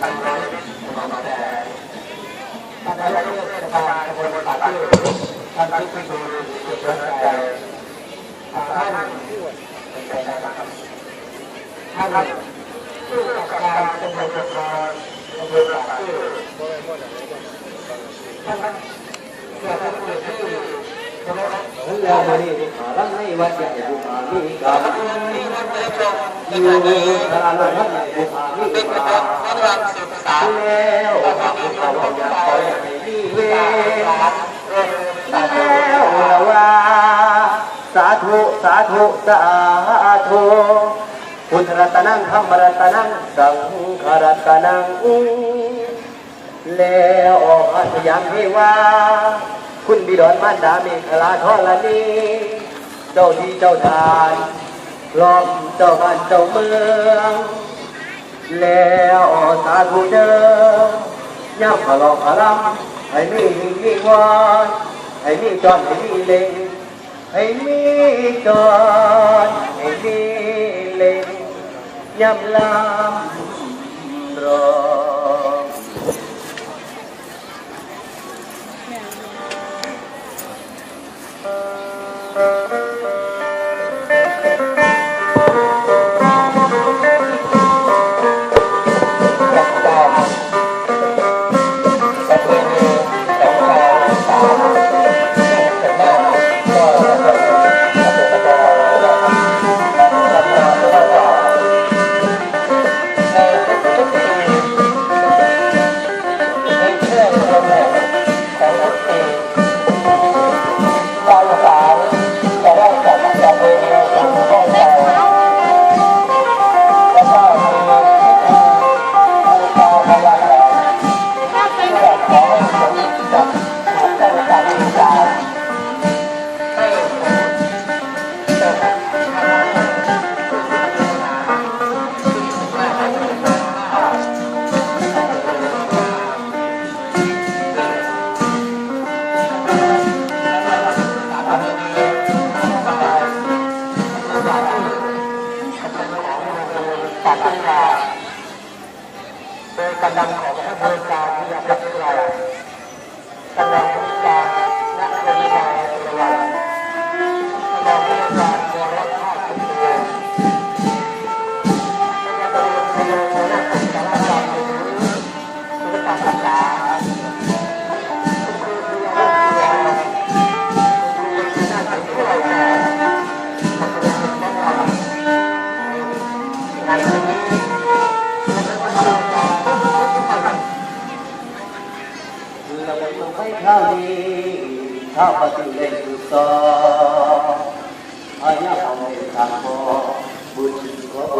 ท่านนายกมาแต่ท่านนายกเทศบาลตำบลปากชื่อท่านพิพิธจุดประใจท่านเป็นใจนะครับท่านผู้จัดการตำบลปากตำบลปากชื่อท่านเกิดเป็นผู้ที่เคารพทั้งยามานี่หาลังให้วัดใหญ่บุพามีกับ อยู่ทาราวัดใหญ่บุพามีกับแล้วพระพุทธวจนะขอให้มีเวแล้วว่าสาธุสาธุสาธุพุทธรัตนังธรรมรัตนังสังฆรัตนังแล้วออกอาสยามให้ว่า คุณบิดอนมารดาเมฆลาทอลนีเจ้าที่เจ้าทาน ล้อมเจ้าบ้านเจ้าเมือง แล้วสาธุเด้อย่ำพลอกพลัมให้มีหิ่งมีวอนให้มีจอนให้มีเล็งให้มีจอนให้มีเล็งย่ำลำรอ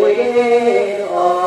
ဝေတော်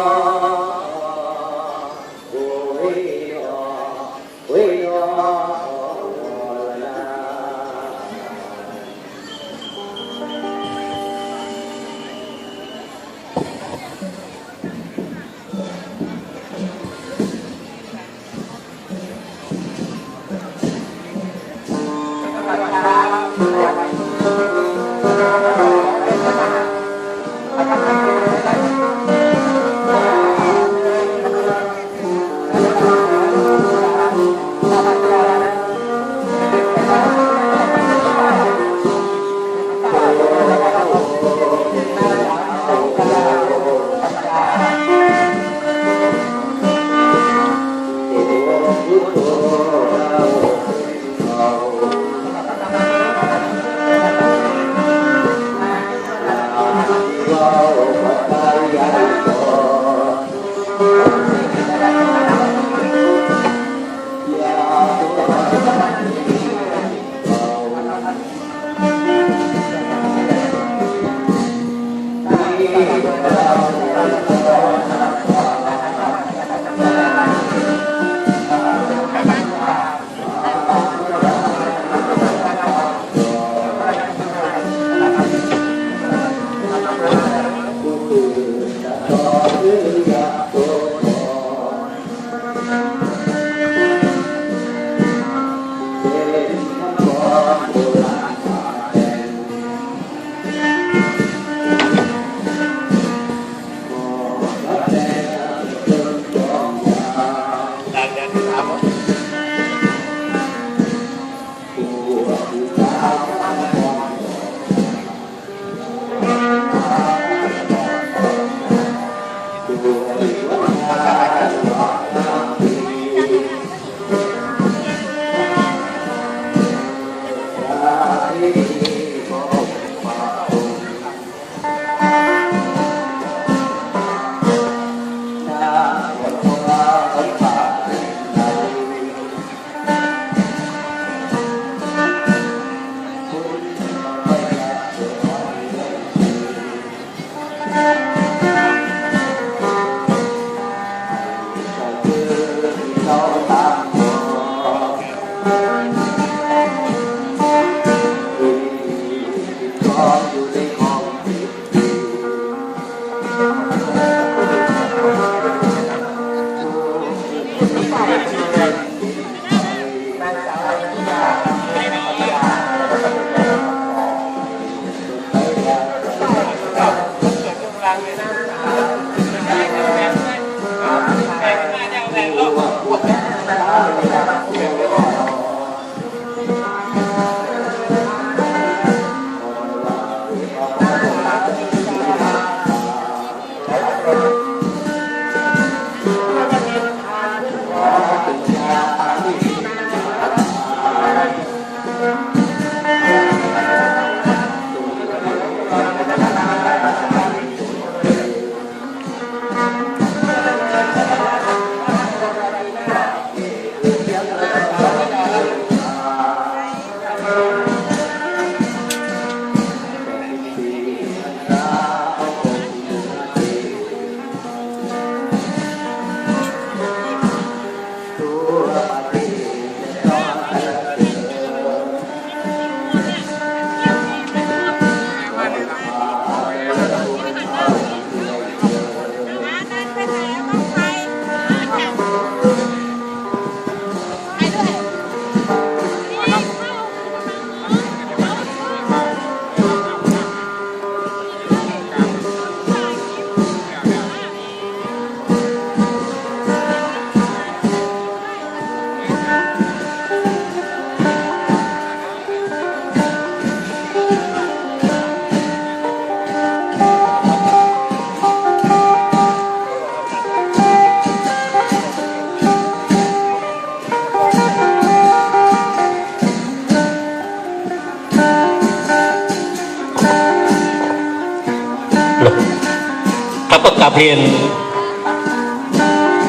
ค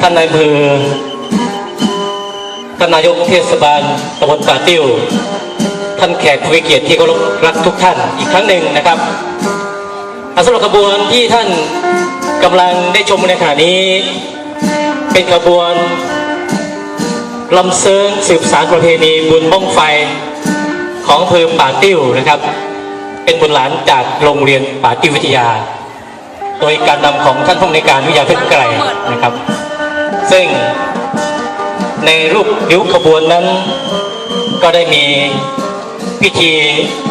ท่านนายเภอท่านนายกเทศบาลตำบลป่าติ้ว ท่านแขกผู้มีเกียรติที่เคารพรักทุกท่านอีกครั้งหนึ่งนะครับสำหรับขบวนที่ท่านกำลังได้ชมในขณะนี้ เป็นขบวนลำเซิงสืบสารประเพณีบุญบ้องไฟของอำเภอป่าติ้วนะครับ เป็นบุญหลานจากโรงเรียนป่าติ้ววิทยา โดยการนำของท่านผู้อำนการวิทยาเพชรไกรนะครับ ซึ่งในรูปริ้วขบวนนั้น ก็ได้มีพิธี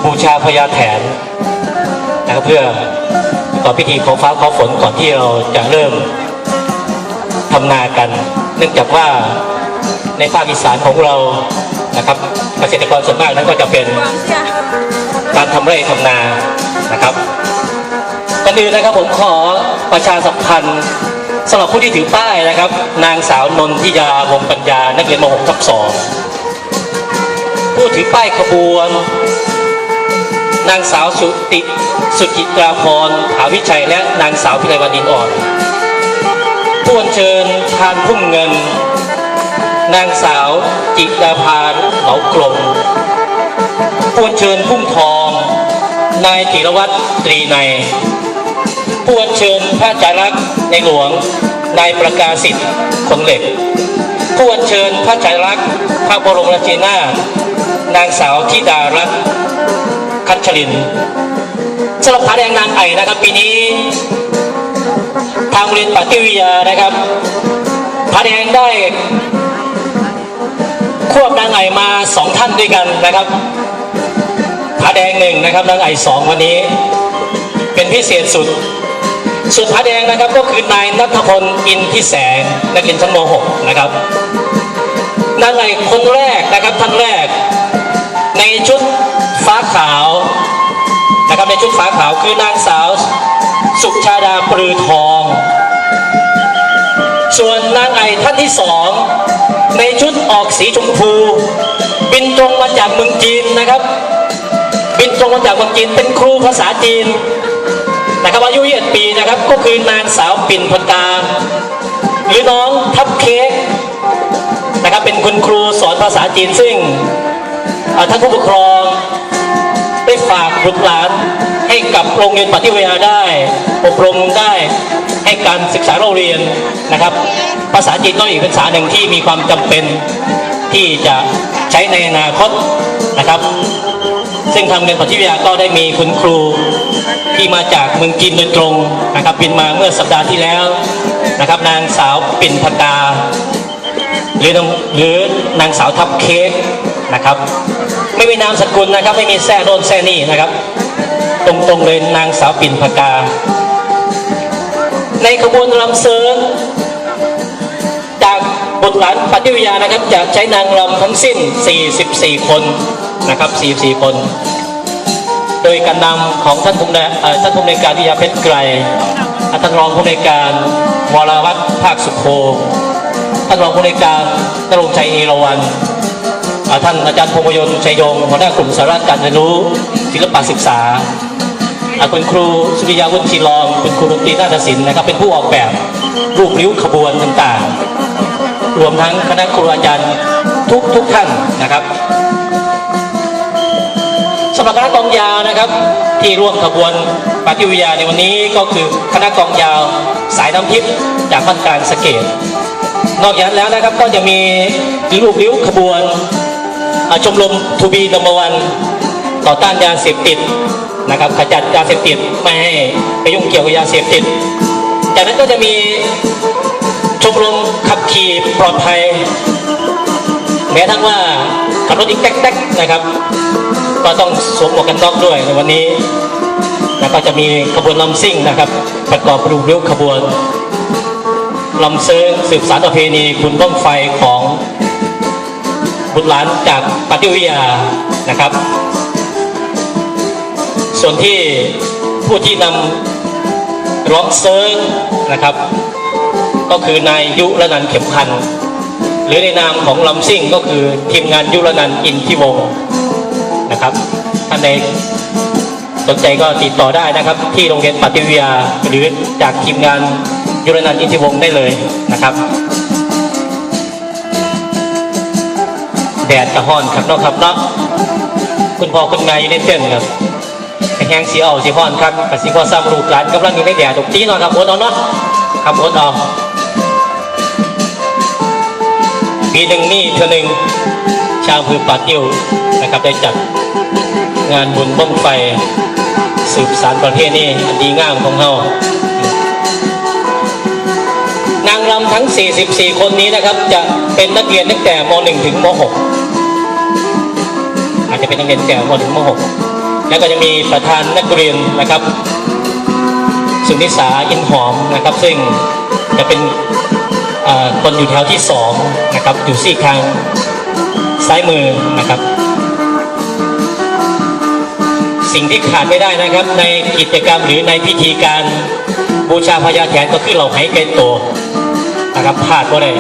บูชาพญาแถนนะครับเพื่อต่อพิธีขอฟ้าขอฝนก่อนที่เราจะเริ่มทำนากัน เนื่องจากว่าในภาคอีสานของเรานะครับเกษตรกรส่วนมากนั้นก็จะเป็นการทำไร่ทำนานะครับก่อนอื่นนะครับผมขอประชาสัมพันธ์ สำหรับผู้ที่ถือป้ายนะครับ นางสาวนนทิยาวงศ์ปัญญา นักเรียนม .6 ทับ2ผู้ถือป้ายขบวน นางสาวสุติสุจิตราพรถาวิชัยและนางสาวพิไลวันดินอ่อนผู้อัญเชิญทานพุ่มเงิน นางสาวจิตราภาเหลากลมผู้อัญเชิญพุ่มทอง นายจิรวัตรตรีใน ยผู้อัญเชิญพระจารักษ์ในหลวงนายประกาศสิทธิ์คนเหล็กผู้อัญเชิญพระจารักษ์พระบรมราชินีนานางสาวธิดารัตน์คัชลินสำหรับผาแดงนางไอ่นะครับปีนี้ ทางโรงเรียนปฏิวิยานะครับผาแดงได้ควบนางไอ่มาสองท่านด้วยกันนะครับผาแดงหนึ่งนะครับนางไอ่สองวันนี้ เป็นพิเศษสุด สุดผาแดงนะครับก็คือนายนัทพลอินทิแสงนักเรียนชั้นม .6 นะครับนางไอ่คนแรกนะครับท่านแรก ในชุดฟ้าขาวนะครับในชุดฟ้าขาวคือนางสาว สุชาดาปรือทอง ส่วนนางไอท่านที่สองในชุดออกสีชมพู บินตรงมาจากเมืองจีนนะครับ บินตรงมาจากเมืองจีนเป็นครูภาษาจีน นะครับอายุ21ปีนะครับก็คือนางสาวปิ่นพกาหรือน้องทับเค้กนะครับเป็นคุณครูสอนภาษาจีนซึ่งท่านผู้ปกครองได้ฝากบุตรหลานให้กับโรงเรียนปฏิเวณาได้ อบรมได้ให้การศึกษาเราเรียนนะครับ ภาษาจีนก็อีกภาษาหนึ่งที่มีความจำเป็นที่จะใช้ในอนาคตนะครับ ซึ่งทางโรงเรียนปฏิเวณาก็ได้มีคุณครูที่มาจากเมืองจีนโดยตรงนะครับบินมาเมื่อสัปดาห์ที่แล้วนะครับ นางสาวปิ่นพกาหรือนางหรือนางสาวทับเค้กนะครับ ไม่มีนามสกุลนะครับ ไม่มีแซ่โน่นแซ่นี่นะครับ ตรงๆเลยนางสาวปิ่นพกา ในขบวนรำเซิงจากบุตรหลานปฏิวิยานะครับจะใช้นางรำทั้งสิ้น 44 คน นะครับ 44 คน โดยการนำของท่านผู้ในเอ่อท่านผู้ในการวิยาเพชรไกรท่านรองผู้ในการวรวัฒน์ภาคสุโขท่านรองผู้ในการนรงชัยเอราวันท่านอาจารย์พงพยนต์ชัยยงหัวหน้ากลุ่มสาระการเรียนรู้ศิลปะศึกษาอ่าคุณครูสุริยาวุฒิรองคุณครูดนตรีนาฏศิลป์นะครับ เป็นผู้ออกแบบรูปริ้วขบวนต่างๆ รวมทั้งคณะครูอาจารย์ทุกทุกท่านนะครับ หรับคณะกองยาวนะครับ ที่ร่วมขบวนปฏิวิยาในวันนี้ก็คือคณะกองยาวสายน้ำทิพย์จากภาคกางสเกดนอกจากนั้นแล้วนะครับก็จะมีรูปริ้วขบวนชมรมทูบีนัมเบอร์วันต่อต้านยาเสพติดนะครับขจัดยาเสพติดไม่ให้ไปยุ่งเกี่ยวกับยาเสพติด จากนั้นก็จะมีชมรมขับขี่ปลอดภัย แม้ทั้งว่าขับรถอีกแต๊กๆนะครับ ก็ต้องสวมหมวกกันน็อกด้วยในวันนี้แล้วก็จะมีขบวนลำซิ่งนะครับ ประกอบรูปริ้วขบวนลำเซิงสืบสารประเพณีคุณบ้องไฟของบุตรหลานจากปฏิวิยานะครับ ส่วนที่ผู้ที่นำร้องเซิงนะครับ ก็คือนายยุรนันเข็มพันธ์หรือในนามของลำซิ่งก็คือทีมงานยุรนันอินทิวงศ์ นะครับท่านใดสนใจก็ติดต่อได้นะครับ ที่โรงเรียนปฏิวิยาหรือจากทีมงานยุรนันท์อินทิวงศ์ได้เลยนะครับแดดกระห้อนครับนาะครับเนาะคุณพ่อคุณนายอยู่ในเต้นครับแห้งสีเอาสีห้อนครับกับสีพ่อซ้ำลูกหลานกำลังอยู่ในแดดตกตีนาะครับอดเอาเนาะครับโอดเอาปีหนึ่งนี่เท่าหนึ่ง ชาวอำเภอป่าติ้วนะครับได้จัดงานบุญบ้องไฟสืบสารประเพณีอันดีงามของเฮานางรำทั้ง 44 คนนี้นะครับ จะเป็นนักเรียนตั้งแต่ม .1 ถึงม .6 อาจจะเป็นนักเรียนแต่ม .1 ถึงม .6 แล้วก็จะมีประธานนักเรียนนะครับ สุนิสาอินหอมนะครับ ซึ่งจะเป็นคนอยู่แถวที่สองนะครับอยู่ซี่ข้าง ซ้ายมือนะครับ สิ่งที่ขาดไม่ได้นะครับ ในกิจกรรมหรือในพิธีการบูชาพญาแถนก็คือเราให้เกนโตนะครับพลาดก็ได้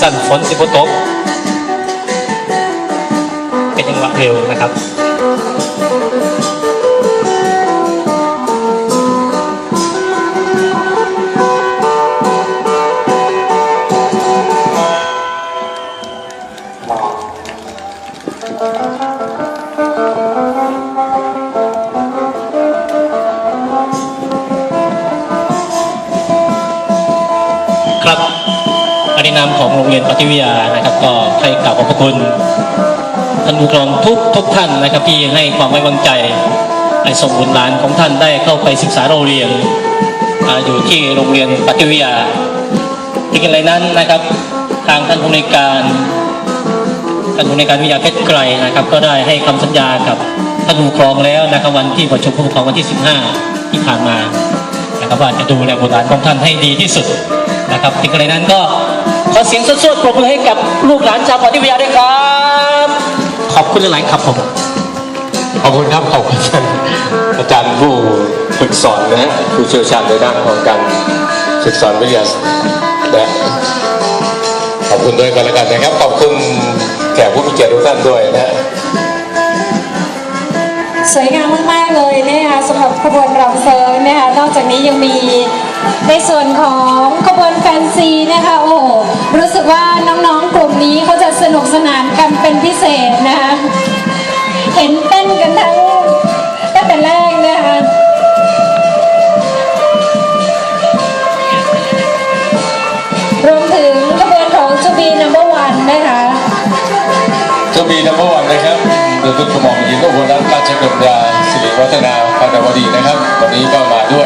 สั่นฝนสิบตกเป็นจังหวะเร็วนะครับ ครับอนินามของโรงเรียนปฏิวิทยานะครับ ก็ให้กล่าวขอบพระคุณท่านผู้ปกครองทุกทุกท่านนะครับที่ให้ความไว้วางใจให้ส่งบุตรหลานของท่านได้เข้าไปศึกษาเราเรียนอยู่ที่โรงเรียนปฏิวิทยาที่กันไรนั้นนะครับ ทางท่านผู้ในการ ท่านผู้ในการวิทยาเพชรไกรนะครับ ก็ได้ให้คำสัญญากับท่านผู้ครองแล้วนะครับวันที่ประชุมผู้ปกครองวันที่ 15 ที่ผ่านมานะครับว่าจะดูแลบุตรหลานของท่านให้ดีที่สุดนะครับถึงกรณีนั้นก็ขอเสียงสดๆปรบมือให้กับลูกหลานชาวปฏิวิทยาด้วยครับ ขอบคุณหลายครับผมขอบคุณครับขอบคุณอาจารย์ผู้ฝึกสอนนะฮะผู้เชี่ยวชาญในด้านของการฝึกสอนวิทยานะขอบคุณด้วยกันแล้วกันนะครับขอบคุณ แขกผู้มีเกียรติทุกท่านด้วยนะสวยงามมากๆเลยนะคะสำหรับขบวนรำเฟิร์นะคะนอกจากนี้ยังมีในส่วนของขบวนแฟนซีนะคะโอ้โหรู้สึกว่าน้องๆกลุ่มนี้เขาจะสนุกสนานกันเป็นพิเศษนะคะเห็นเต้นกันทั้งตั้งแต่แรกนะคะรวมถึงขบวนของจูบีนัมเบอร์วันนะคะ มีนัมเบอวันนะครับเดยทุกกระหม่อมหญิงอุบลรัตนราชกัญญาสิริวัฒนาปานวดีนะครับ วันนี้ก็มาด้วย